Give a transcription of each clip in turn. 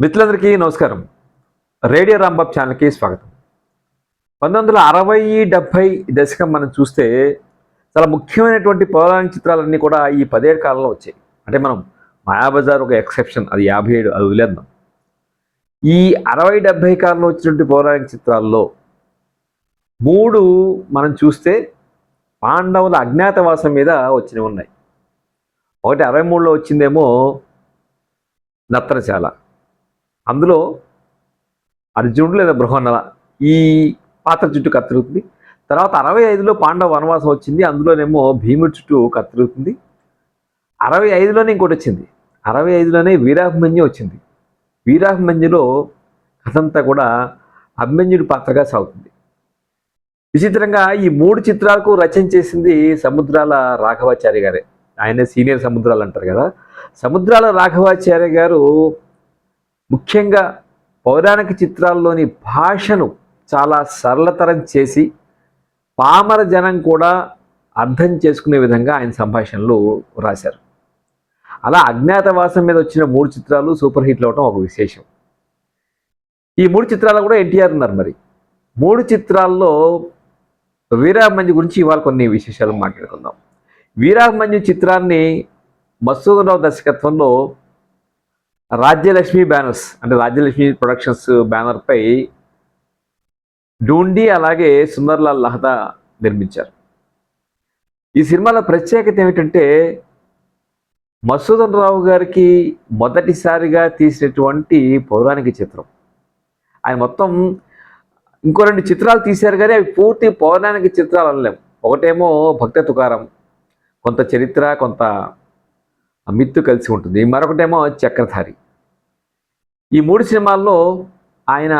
మిత్రులందరికీ నమస్కారం. రేడియో రాంబాబ్ ఛానల్కి స్వాగతం. పంతొమ్మిది వందల అరవై డెబ్భై దశకం మనం చూస్తే చాలా ముఖ్యమైనటువంటి పౌరాణిక చిత్రాలన్నీ కూడా ఈ పదేడు కాలంలో వచ్చాయి. అంటే మనం మాయాబజార్ ఒక ఎక్సెప్షన్ అది యాభై ఏడు అది వదిలేద్దాం. ఈ అరవై డెబ్భై కాలంలో వచ్చినటువంటి పౌరాణిక చిత్రాల్లో మూడు మనం చూస్తే పాండవుల అజ్ఞాతవాసం మీద వచ్చినవి ఉన్నాయి. ఒకటి అరవై మూడులో వచ్చిందేమో నత్తనశాల అందులో అర్జునుడు లేదా బృహన్నల ఈ పాత్ర చుట్టూ కత్తిరుగుతుంది తర్వాత అరవై ఐదులో పాండవ వనవాసం వచ్చింది. అందులోనేమో భీముడి చుట్టూ కత్తిరుగుతుంది అరవై ఐదులోనే ఇంకోటి వచ్చింది. అరవై ఐదులోనే వీరాభిమన్యు వచ్చింది. వీరాభిమన్యులో కథంతా కూడా అభిమన్యుడి పాత్రగా సాగుతుంది. విచిత్రంగా ఈ మూడు చిత్రాలకు రచన చేసింది సముద్రాల రాఘవాచార్య గారే. ఆయన సీనియర్ సముద్రాలు అంటారు కదా. సముద్రాల రాఘవాచార్య గారు ముఖ్యంగా పౌరాణిక చిత్రాల్లోని భాషను చాలా సరళతరం చేసి పామర జనం కూడా అర్థం చేసుకునే విధంగా ఆయన సంభాషణలు రాశారు. అలా అజ్ఞాతవాసం మీద వచ్చిన మూడు చిత్రాలు సూపర్ హిట్లు అవటం ఒక విశేషం. ఈ మూడు చిత్రాలు కూడా ఎన్టీఆర్ ఉన్నారు మరి. మూడు చిత్రాల్లో వీరామంజు గురించి ఇవాళ కొన్ని విశేషాలు మాట్లాడుకుందాం. వీరామంజు చిత్రాన్ని మసూదరావు దర్శకత్వంలో రాజ్యలక్ష్మి బ్యానర్స్ అంటే రాజ్యలక్ష్మి ప్రొడక్షన్స్ బ్యానర్పై డూండి అలాగే సుందర్లాల్ లహదా నిర్మించారు. ఈ సినిమాలో ప్రత్యేకత ఏమిటంటే మసూదన్ రావు గారికి మొదటిసారిగా తీసినటువంటి పౌరాణిక చిత్రం. ఆయన మొత్తం ఇంకో రెండు చిత్రాలు తీశారు కానీ అవి పూర్తి పౌరాణిక చిత్రాలు అనలేము ఒకటేమో భక్త తుకారం కొంత చరిత్ర కొంత మిత్తు కలిసి ఉంటుంది. మరొకటేమో చక్రధారి. ఈ మూడు సినిమాల్లో ఆయన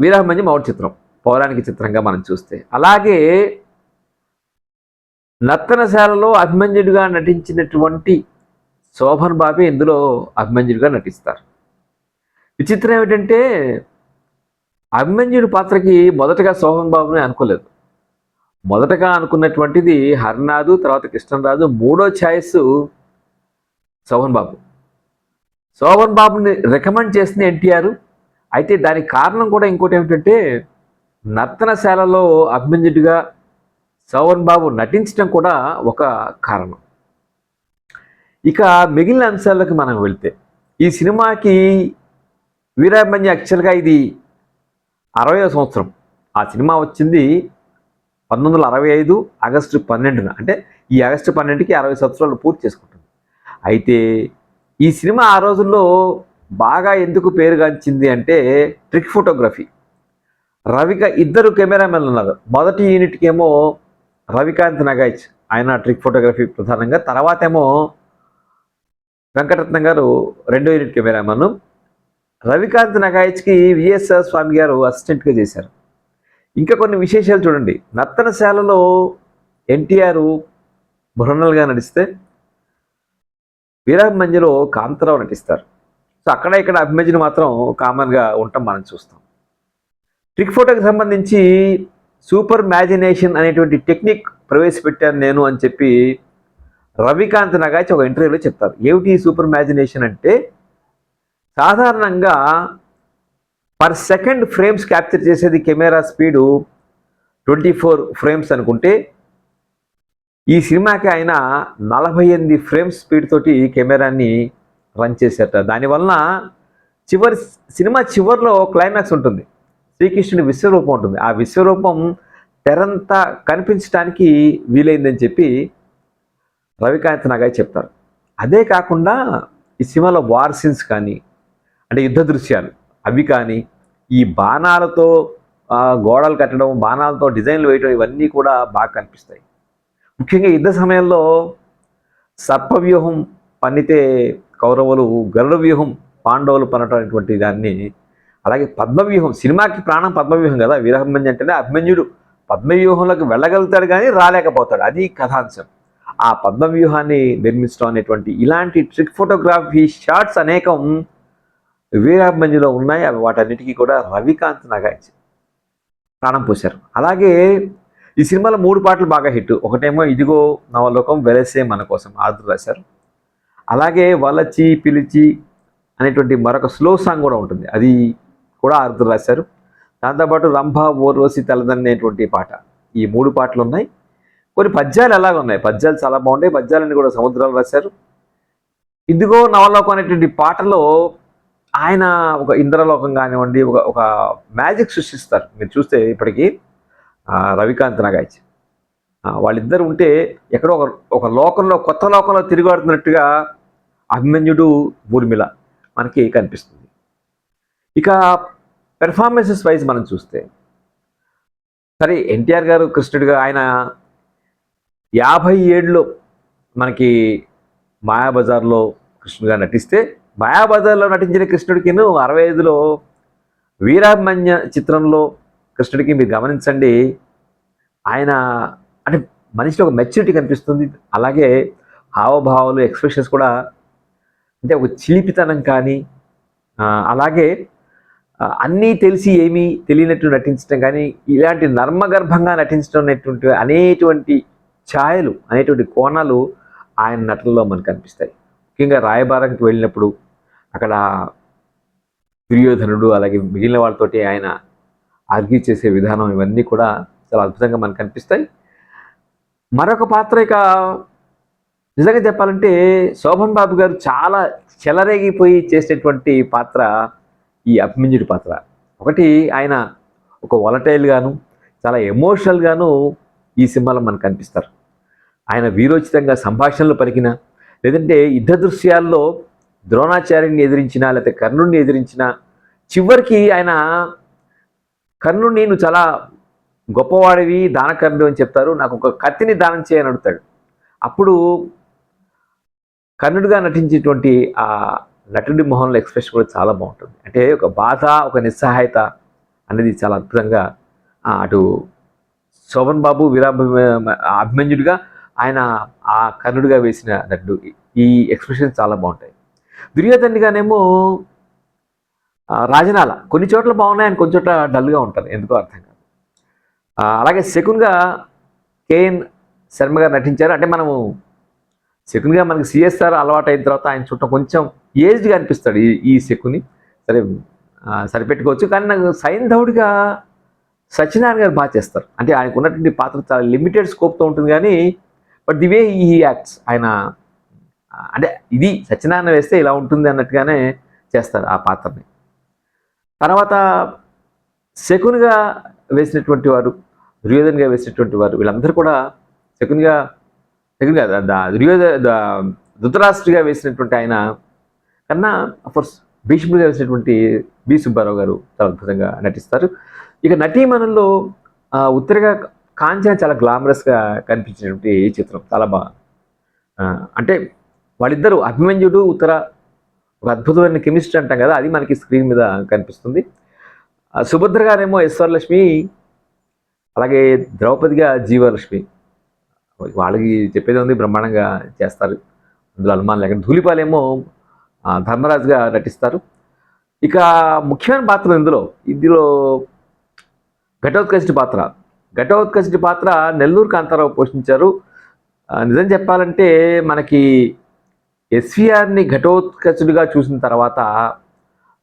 వీరాభిమన్యు మౌఢ చిత్రం పౌరాణిక చిత్రంగా మనం చూస్తే. అలాగే నర్తనశాలలో అభిమన్యుడిగా నటించినటువంటి శోభన్ బాబే ఇందులో అభిమన్యుడిగా నటిస్తారు. విచిత్రం ఏమిటంటే అభిమన్యుడి పాత్రకి మొదటగా శోభన్ బాబుని అనుకోలేదు. మొదటగా అనుకున్నటువంటిది హర్నాథు తర్వాత కృష్ణరాజు మూడో ఛాయిస్ శోభన్ బాబు. శోభన్ బాబుని రికమెండ్ చేసింది ఎన్టీఆర్. అయితే దానికి కారణం కూడా ఇంకోటి ఏమిటంటే నర్తనశాలలో అభిమన్యుడిగా శోభన్ బాబు నటించడం కూడా ఒక కారణం. ఇక మిగిలిన అంశాలకు మనం వెళ్తే ఈ సినిమాకి వీరాభిమన్య యాక్చువల్గా ఇది అరవయో సంవత్సరం. ఆ సినిమా వచ్చింది పంతొమ్మిది వందల అరవై ఐదు ఆగస్టు పన్నెండున అంటే ఈ ఆగస్టు పన్నెండుకి అరవై సంవత్సరాలు పూర్తి చేసుకుంటుంది. అయితే ఈ సినిమా ఆ రోజుల్లో బాగా ఎందుకు పేరుగాంచింది అంటే ట్రిక్ ఫోటోగ్రఫీ. రవిక ఇద్దరు కెమెరామెన్లు ఉన్నారు. మొదటి యూనిట్కి ఏమో రవికాంత్ నగాయిచ్ ఆయన ట్రిక్ ఫోటోగ్రఫీ ప్రధానంగా. తర్వాత ఏమో వెంకటరత్నం గారు రెండో యూనిట్ కెమెరామెన్ రవికాంత్ నగాయచ్కి విఎస్ఆర్ స్వామి గారు అసిస్టెంట్గా చేశారు. ఇంకా కొన్ని విశేషాలు చూడండి. నర్తనశాలలో ఎన్టీఆర్ బృహన్నలుగా నడిస్తే వీరాభిమన్యులో కాంతరావు నటిస్తారు. సో అక్కడ ఇక్కడ అభిమన్యుని మాత్రం కామన్గా ఉండటం మనం చూస్తాం. ట్రిక్ ఫోటోకి సంబంధించి సూపర్ మ్యాజినేషన్ అనేటువంటి టెక్నిక్ ప్రవేశపెట్టాను నేను అని చెప్పి రవికాంత్ నగాచి ఒక ఇంటర్వ్యూలో చెప్తారు. ఏమిటి సూపర్ మ్యాజినేషన్ అంటే సాధారణంగా పర్ సెకండ్ ఫ్రేమ్స్ క్యాప్చర్ చేసేది camera speed twenty four frames అనుకుంటే ఈ సినిమాకి ఆయన నలభై ఎనిమిది ఫ్రేమ్స్ స్పీడ్ తోటి కెమెరాని రన్ చేశారట. దానివలన చివరి సినిమా చివరిలో క్లైమాక్స్ ఉంటుంది. శ్రీకృష్ణుడి విశ్వరూపం ఉంటుంది. ఆ విశ్వరూపం తెరంతా కనిపించడానికి వీలైందని చెప్పి రవికాంత్ నాగాయ్ చెప్తారు. అదే కాకుండా ఈ సినిమాలో వార్ సీన్స్ కానీ అంటే యుద్ధ దృశ్యాలు అవి కానీ ఈ బాణాలతో గోడలు కట్టడం బాణాలతో డిజైన్లు వేయడం ఇవన్నీ కూడా బాగా కనిపిస్తాయి. ముఖ్యంగా యుద్ధ సమయంలో సర్పవ్యూహం పన్నితే కౌరవులు గరుడ వ్యూహం పాండవులు పనటటువంటి దాన్ని అలాగే పద్మవ్యూహం సినిమాకి ప్రాణం పద్మవ్యూహం కదా వీరభిమన్యు అంటేనే అభిమన్యుడు. పద్మవ్యూహంలోకి వెళ్ళగలుగుతాడు కానీ రాలేకపోతాడు. అది కథాంశం. ఆ పద్మవ్యూహాన్ని నిర్మించడం అనేటువంటి ఇలాంటి ట్రిక్ ఫోటోగ్రఫీ షాట్స్ అనేకం వీరాభిమన్యులో ఉన్నాయి. అవి వాటన్నిటికీ కూడా రవికాంత్ నగాయించి ప్రాణం పోశారు. అలాగే ఈ సినిమాలో మూడు పాటలు బాగా హిట్. ఒకటేమో ఇదిగో నవలోకం వెలసే మన కోసం ఆర్డర్ రాశారు. అలాగే వలచి పిలిచి అనేటువంటి మరొక స్లో సాంగ్ కూడా ఉంటుంది. అది కూడా ఆరుద్ర రాశారు. దాంతోపాటు రంభ ఓర్వసి తలదన్నేటువంటి పాట. ఈ మూడు పాటలు ఉన్నాయి. కొన్ని పద్యాలు ఎలాగ ఉన్నాయి. పద్యాలు చాలా బాగున్నాయి పద్యాలన్నీ కూడా సముద్రాలు రాశారు. ఇదిగో నవలోకం అనేటువంటి పాటలో ఆయన ఒక ఇంద్రలోకం కానివ్వండి ఒక ఒక మ్యాజిక్ సృష్టిస్తారు. మీరు చూస్తే ఇప్పటికీ రవికాంత్ నాగాయచ్ వాళ్ళిద్దరు ఉంటే ఎక్కడో ఒక ఒక లోకంలో కొత్త లోకంలో తిరిగాడుతున్నట్టుగా అభిమన్యుడు ఊర్మిళ మనకి కనిపిస్తుంది. ఇక పెర్ఫార్మెన్సెస్ వైజ్ మనం చూస్తే సరే ఎన్టీఆర్ గారు కృష్ణుడిగా ఆయన యాభై ఏడులో మనకి మాయాబజార్లో కృష్ణుడిగా నటిస్తే మాయాబజార్లో నటించిన కృష్ణుడికి అరవై ఐదులో వీరాభిమన్య చిత్రంలో కృష్ణుడికి మీరు గమనించండి. ఆయన అంటే మనిషిలో ఒక మెచ్యూరిటీ కనిపిస్తుంది. అలాగే హావభావాలు ఎక్స్ప్రెషన్స్ కూడా అంటే ఒక చిలిపితనం కానీ అలాగే అన్నీ తెలిసి ఏమీ తెలియనట్టు నటించడం కానీ ఇలాంటి నర్మగర్భంగా నటించడం అనేటువంటి అనేటువంటి ఛాయలు అనేటువంటి కోణాలు ఆయన నటనలో మనకు కనిపిస్తాయి. ముఖ్యంగా రాయబారంకి వెళ్ళినప్పుడు అక్కడ దుర్యోధనుడు అలాగే మిగిలిన వాళ్ళతోటి ఆయన ఆర్గ్యూ చేసే విధానం ఇవన్నీ కూడా చాలా అద్భుతంగా మనకు కనిపిస్తాయి. మరొక పాత్ర ఇక నిజంగా చెప్పాలంటే శోభన్ బాబు గారు చాలా చెలరేగిపోయి చేసేటువంటి పాత్ర ఈ అభిమన్యుడి పాత్ర. ఒకటి ఆయన ఒక వలటైల్గాను గాను చాలా ఎమోషనల్ గాను ఈ సినిమాలో మనకు కనిపిస్తారు. ఆయన వీరోచితంగా సంభాషణలు పలికిన లేదంటే యుద్ధ దృశ్యాల్లో ద్రోణాచార్యుని ఎదిరించినా లేకపోతే కర్ణుడిని ఎదిరించిన చివరికి ఆయన కర్ణుడిని నువ్వు చాలా గొప్పవాడివి దానకర్ణుడు అని చెప్తారు. నాకు ఒక కత్తిని దానం చేయని అడుగుతాడు. అప్పుడు కర్ణుడిగా నటించేటువంటి ఆ నటుడి మొహంలో ఎక్స్ప్రెషన్ కూడా చాలా బాగుంటుంది. అంటే ఒక బాధ ఒక నిస్సహాయత అనేది చాలా అద్భుతంగా అటు శోభన్ బాబు వీరాభి అభిమన్యుడిగా ఆయన ఆ కర్ణుడిగా వేసిన నటుడు. ఈ ఎక్స్ప్రెషన్ చాలా బాగుంటాయి. దుర్యోధనుడిగానేమో ఆ, రాజనాల. కొన్ని చోట్ల బాగున్నాయి ఆయన కొన్ని చోట్ల డల్గా ఉంటారు ఎందుకో అర్థం కాదు. అలాగే శకున్గా కేఎన్ శర్మ గారు నటించారు. అంటే మనము శకున్గా మనకి సిఎస్ఆర్ అలవాటు అయిన తర్వాత ఆయన చుట్టం కొంచెం ఏజ్డ్గా అనిపిస్తాడు ఈ ఈ శకుని. సరే సరిపెట్టుకోవచ్చు. కానీ నాకు సైంధవుడిగా సత్యనారాయణ గారు బాగా చేస్తారు. అంటే ఆయనకు ఉన్నటువంటి పాత్ర చాలా లిమిటెడ్ స్కోప్తో ఉంటుంది కానీ బట్ ది వే ఈ యాక్ట్స్. ఆయన అంటే ఇది సత్యనారాయణ వేస్తే ఇలా ఉంటుంది అన్నట్టుగానే చేస్తారు ఆ పాత్రని. తర్వాత శకునిగా వేసినటువంటి వారు దుర్యోధన్గా వేసినటువంటి వారు వీళ్ళందరూ కూడా శకునిగా శకునిగా ద- ద- దుర్యోధ వేసినటువంటి ఆయన కన్నా అఫ్కోర్స్ భీష్ముడిగా వేసినటువంటి బి సుబ్బారావు గారు చాలా అద్భుతంగా నటిస్తారు. ఇక నటీమణుల్లో ఉత్తరగా కాంచన చాలా గ్లామరస్గా కనిపించినటువంటి ఈ చిత్రం చాలా బాగా అంటే వాళ్ళిద్దరూ అభిమన్యుడు ఉత్తర ఒక అద్భుతమైన కెమిస్ట్రీ అంటాం కదా అది మనకి స్క్రీన్ మీద కనిపిస్తుంది. సుభద్ర గారేమో లక్ష్మి అలాగే ద్రౌపదిగా జీవలక్ష్మి. వాళ్ళకి చెప్పేది ఉంది బ్రహ్మాండంగా చేస్తారు. అందులో అనుమానం లేక ధూళిపాలేమో ధర్మరాజుగా నటిస్తారు. ఇక ముఖ్యమైన పాత్ర ఇందులో. ఇందులో ఘటోత్కృష్టి పాత్ర. ఘటోత్కృష్టి పాత్ర నెల్లూరు కాంతారావు పోషించారు. నిజం చెప్పాలంటే మనకి ఎస్విఆర్ని ఘటోత్కచుడిగా చూసిన తర్వాత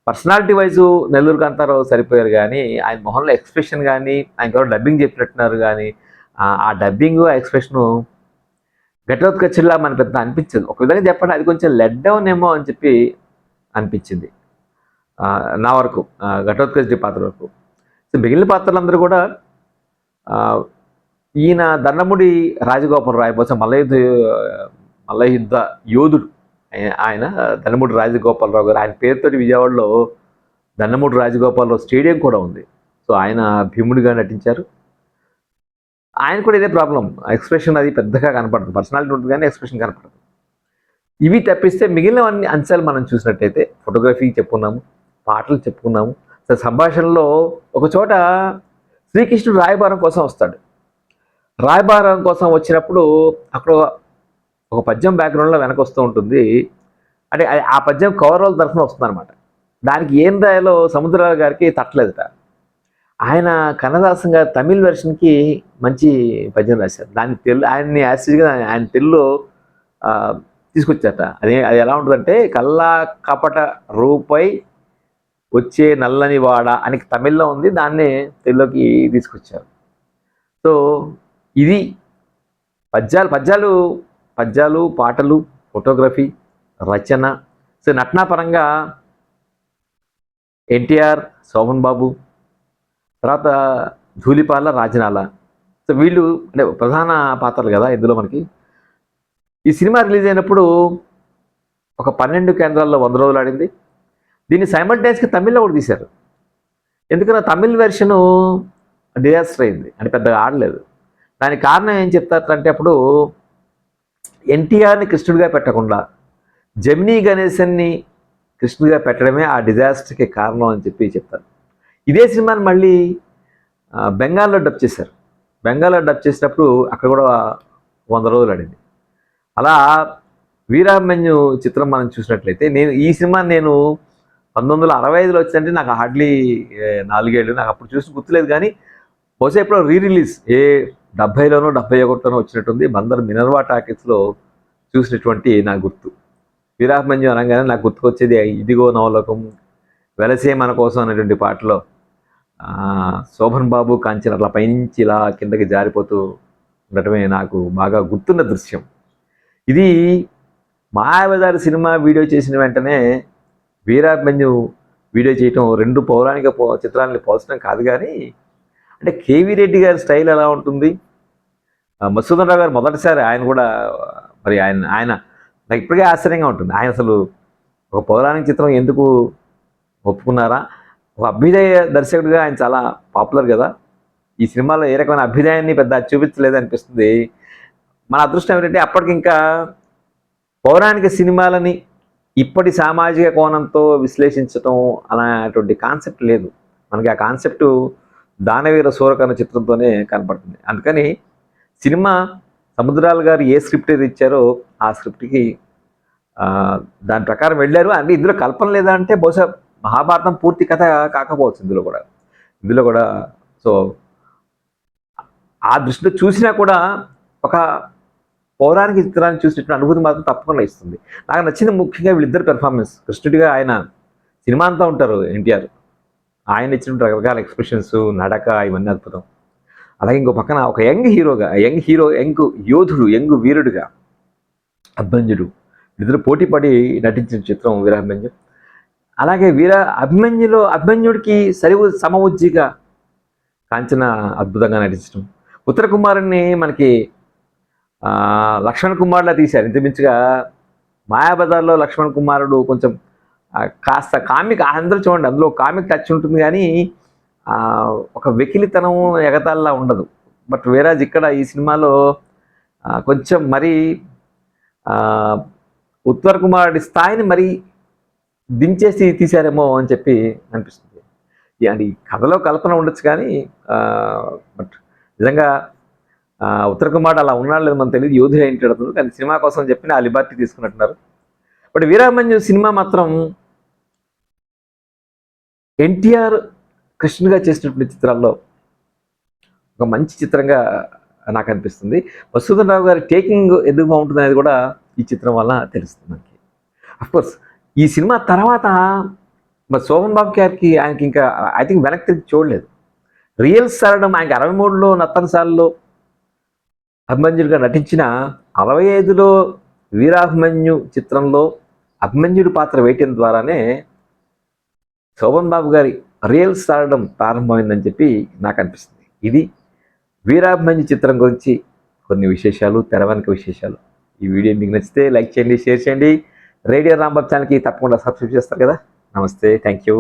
పర్సనాలిటీ వైజు నెల్లూరు కాంతారావు సరిపోయారు కానీ ఆయన మొహంలో ఎక్స్ప్రెషన్ కానీ ఆయన కూడా డబ్బింగ్ చెప్పినట్టున్నారు కానీ ఆ- డబ్బింగ్ ఆ ఎక్స్ప్రెషను ఘటోత్కచుడిలా మన పెద్ద అనిపించదు. ఒక విధంగా చెప్పండి అది కొంచెం లెడ్ డౌన్ ఏమో అని చెప్పి అనిపించింది. నా వరకు ఘటోత్కచుడి పాత్ర వరకు. సో మిగిలిన పాత్రలందరూ కూడా ఈయన దండముడి రాజగోపాల్ రాయ్ కోసం మల్లయుద్ధ మల్లయుద్ధ యోధుడు. ఆయన- ఆయన రాజగోపాలరావు గారు ఆయన పేరుతో విజయవాడలో దండముడి రాజగోపాలరావు స్టేడియం కూడా ఉంది. సో ఆయన భీముడిగా నటించారు. ఆయన కూడా ఇదే ప్రాబ్లం. ఎక్స్ప్రెషన్ అది పెద్దగా కనపడదు. పర్సనాలిటీ ఉంటుంది కానీ ఎక్స్ప్రెషన్ కనపడదు. ఇవి తప్పిస్తే మిగిలినవన్నీ అంశాలు మనం చూసినట్టయితే ఫోటోగ్రఫీ చెప్పుకున్నాము పాటలు చెప్పుకున్నాము. సంభాషణలో ఒక చోట శ్రీకృష్ణుడు రాయబారం కోసం వస్తాడు. రాయబారం కోసం వచ్చినప్పుడు అక్కడ ఒక పద్యం బ్యాక్గ్రౌండ్లో వెనక వస్తూ ఉంటుంది. అంటే అది- ఆ పద్యం కౌరవుల తరఫున వస్తుందన్నమాట. దానికి ఏం రాయాలో సముద్రాల గారికి తట్టలేదుట. ఆయన కన్నదాసం గారి తమిళ్ వెర్షన్కి మంచి పద్యం రాశారు. దాన్ని తెలు ఆయన్ని యాసిడ్గా ఆయన తెలుగులో తీసుకొచ్చారట. అది అది ఎలా ఉంటుందంటే కల్లా కపట రూపై వచ్చే నల్లని వాడ అని తమిళ్ళో ఉంది. దాన్ని తెలుగులోకి తీసుకొచ్చారు. సో ఇది పద్యాలు పద్యాలు పద్యాలు పాటలు ఫోటోగ్రఫీ రచన. సో నటనాపరంగా ఎన్టీఆర్ శోభన్ బాబు తర్వాత ధూళిపాల రాజనాల. సో వీళ్ళు అంటే ప్రధాన పాత్రలు కదా ఇందులో మనకి. ఈ సినిమా రిలీజ్ అయినప్పుడు ఒక పన్నెండు కేంద్రాల్లో వంద రోజులు ఆడింది. దీన్ని సైమల్టైన్స్గా తమిళ్ళో కూడా తీశారు. ఎందుకన్నా తమిళ్ వెర్షను డిజాస్టర్ అయింది. అని పెద్దగా ఆడలేదు. దానికి కారణం ఏం చెప్తారంటే అప్పుడు ఎన్టీఆర్ని కృష్ణుడిగా పెట్టకుండా జమినీ గణేశన్ని కృష్ణుడిగా పెట్టడమే ఆ డిజాస్టర్కి కారణం అని చెప్పి చెప్తారు. ఇదే సినిమాని మళ్ళీ బెంగాల్లో డబ్ చేశారు. బెంగాల్లో డబ్ చేసినప్పుడు అక్కడ కూడా వంద రోజులు ఆడింది. అలా వీరాభిమన్యు చిత్రం మనం చూసినట్లయితే నేను ఈ సినిమా నేను పంతొమ్మిది వందల అరవై ఐదులో వచ్చిందంటే నాకు హార్డ్లీ నాలుగేళ్ళు నాకు అప్పుడు చూసి గుర్తులేదు కానీ బహుశా ఇప్పుడు రీ రిలీజ్ ఏ డెబ్బైలోనో డెబ్బై ఒకటిలోనో వచ్చినట్టుంది. బందర్ మినర్వా టాకీస్లో చూసినటువంటి నా గుర్తు. వీరాభిమన్యు అనగానే నాకు గుర్తుకొచ్చేది ఇదిగో నవలోకం వెలసే మన కోసం అనేటువంటి పాటలో శోభన్ బాబు కాంచన అట్లా పైనుంచి ఇలా కిందకి జారిపోతూ ఉండటమే నాకు బాగా గుర్తున్న దృశ్యం. ఇది మాయాబజార్ సినిమా వీడియో చేసిన వెంటనే వీరాభిమన్యు వీడియో చేయటం రెండు పౌరాణిక పో చిత్రాలని పోల్చడం కాదు కానీ అంటే కేవీ రెడ్డి గారి స్టైల్ ఎలా ఉంటుంది? మసూదరావు రావు గారు మొదటిసారి ఆయన కూడా మరి ఆయన ఆయన నాకు ఇప్పటికే ఆశ్చర్యంగా ఉంటుంది. ఆయన అసలు ఒక పౌరాణిక చిత్రం ఎందుకు ఒప్పుకున్నారా? ఒక అభ్యుదయ దర్శకుడిగా ఆయన చాలా పాపులర్ కదా. ఈ సినిమాలో ఏ రకమైన అభ్యుదయాన్ని పెద్ద చూపించలేదు అనిపిస్తుంది మన అదృష్టం ఏంటంటే అప్పటికి ఇంకా పౌరాణిక సినిమాలని ఇప్పటి సామాజిక కోణంతో విశ్లేషించటం అనేటువంటి కాన్సెప్ట్ లేదు. మనకి ఆ కాన్సెప్ట్ దానవీర సూరకర్ణ చిత్రంతోనే కనపడుతుంది. అందుకని సినిమా సముద్రాల గారు ఏ స్క్రిప్ట్ అయితే ఇచ్చారో ఆ స్క్రిప్ట్కి దాని ప్రకారం వెళ్ళారు. అంటే ఇందులో కల్పన లేదా అంటే బహుశా మహాభారతం పూర్తి కథ కాకపోవచ్చు ఇందులో కూడా. ఇందులో కూడా సో ఆ దృష్టిలో చూసినా కూడా ఒక పౌరాణిక చిత్రాన్ని చూసినటువంటి అనుభూతి మాత్రం తప్పకుండా ఇస్తుంది. నాకు నచ్చింది ముఖ్యంగా వీళ్ళిద్దరు పెర్ఫార్మెన్స్ కృష్ణుడిగా ఆయన సినిమా అంతా ఉంటారు ఎన్టీఆర్. ఆయన ఇచ్చిన రకరకాల ఎక్స్ప్రెషన్స్ నడక ఇవన్నీ అద్భుతం. అలాగే ఇంకో పక్కన ఒక యంగ్ హీరోగా యంగ్ హీరో యంగ్ యోధుడు యంగ్ వీరుడుగా అభ్యంజుడు ఇద్దరు పోటీ పడి నటించిన చిత్రం వీరాభిమన్యు అలాగే వీర అభిమన్యులో అభిమన్యుడికి సరి సమవుజ్జిగా కాంచన అద్భుతంగా నటించడం. ఉత్తర కుమారుణ్ణి మనకి లక్ష్మణ్ కుమార్లా తీశారు. ఇంతమించుగా మాయాబజార్లో లక్ష్మణ్ కుమారుడు కొంచెం కాస్త కామిక్ అందరూ చూడండి అందులో కామిక్ టచ్ ఉంటుంది కానీ ఒక వెకిలితనం ఎగతాల్లా ఉండదు. బట్ వేరాజ్ ఇక్కడ ఈ సినిమాలో కొంచెం మరీ ఉత్తర్ కుమారుడి స్థాయిని మరీ దించేసి తీశారేమో అని చెప్పి అనిపిస్తుంది. అంటే ఈ కథలో కల్పన ఉండొచ్చు కానీ బట్ నిజంగా ఉత్తర్ ఉత్తర కుమార్ అలా ఉన్నాడు లేదు మనం తెలియదు. యోధుడు ఏంటి అడుగుతుంది కానీ సినిమా కోసం చెప్పిన ఆ లిబర్టీ తీసుకున్నట్టున్నారు. బట్ వీరామంజు సినిమా మాత్రం ఎన్టీఆర్ కృష్ణుగా చేసినటువంటి చిత్రాల్లో ఒక మంచి చిత్రంగా నాకు అనిపిస్తుంది. వసుధన్ రావు గారి టేకింగ్ ఎందుకు బాగుంటుంది అనేది కూడా ఈ చిత్రం వల్ల తెలుస్తుంది మనకి. అఫ్కోర్స్ ఈ సినిమా తర్వాత మరి శోభన్ బాబు గారికి ఆయనకి ఇంకా ఐ థింక్ వెనక్కి తిరిగి చూడలేదు. రియల్స్ ఆడడం ఆయనకి అరవై మూడులో నత్తనసాల్లో అభిమన్యుడిగా నటించిన అరవై ఐదులో వీరాభిమన్యు చిత్రంలో అభిమన్యుడి పాత్ర వేయటం ద్వారానే శోభన్ బాబు గారి రియల్ సారడం ప్రారంభమైందని చెప్పి నాకు అనిపిస్తుంది ఇది వీరాభిమన్యు చిత్రం గురించి కొన్ని విశేషాలు తెర విశేషాలు. ఈ వీడియో మీకు నచ్చితే లైక్ చేయండి షేర్ చేయండి. రేడియో రాంబాబు ఛానల్కి తప్పకుండా సబ్స్క్రైబ్ చేస్తారు కదా. నమస్తే థ్యాంక్ యూ.